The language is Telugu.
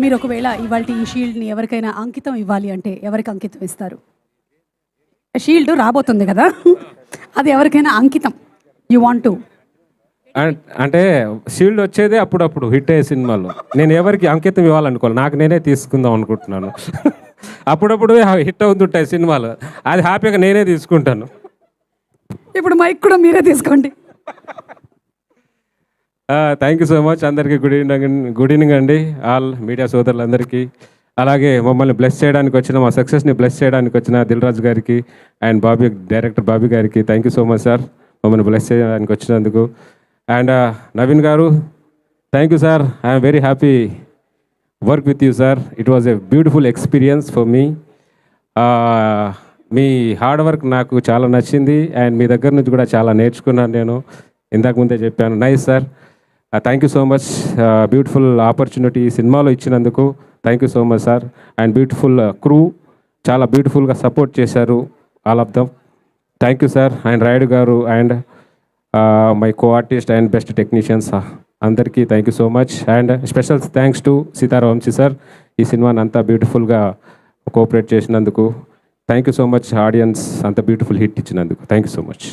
మీరు ఒకవేళ ఇవాళ ఈ షీల్డ్ని ఎవరికైనా అంకితం ఇవ్వాలి అంటే ఎవరికి అంకితం ఇస్తారు? షీల్డ్ రాబోతుంది కదా. అది ఎవరికైనా అంకితం. యు వాంట్ టు అంటే షీల్డ్ వచ్చేదే అప్పుడప్పుడు హిట్ అయ్యే సినిమాలో. నేను ఎవరికి అంకితం ఇవ్వాలనుకోవాలి నాకు నేనే తీసుకుందాం అనుకుంటున్నాను. అప్పుడప్పుడు హిట్ అవుతుంటాయి సినిమాలు. అది హ్యాపీగా నేనే తీసుకుంటాను. ఇప్పుడు మైక్ కూడా మీరే తీసుకోండి. థ్యాంక్ యూ సో మచ్ అందరికీ గుడ్ ఈవినింగ్ గుడ్ ఈవినింగ్ అండి ఆల్ మీడియా సోదరులందరికీ. అలాగే మమ్మల్ని బ్లెస్ చేయడానికి వచ్చిన మా సక్సెస్ని బ్లెస్ చేయడానికి వచ్చిన దిల్ రాజు గారికి అండ్ బాబీ డైరెక్టర్ బాబీ గారికి thank you so much sir మమ్మల్ని బ్లెస్ చేయడానికి వచ్చినందుకు. అండ్ uh, నవీన్ గారు thank you sir I'm very happy work with you sir it was a beautiful experience for me me hard work నాకు చాలా నచ్చింది. అండ్ మీ దగ్గర నుంచి కూడా చాలా నేర్చుకున్నాను నేను. ఇందాక ముందే చెప్పాను. Nice sir thank you so much beautiful opportunity ఈ సినిమాలో ఇచ్చినందుకు. Thank you so much sir and beautiful crew చాలా బ్యూటిఫుల్గా సపోర్ట్ చేశారు. All of them thank you sir and Rayudu గారు and my co artist and best technicians అందరికీ thank you so much and special thanks to Sitara Vamsi sir ఈ సినిమాని అంతా బ్యూటిఫుల్గా కోఆపరేట్ చేసినందుకు. Thank you so much audience అంత బ్యూటిఫుల్ హిట్ ఇచ్చినందుకు. Thank you so much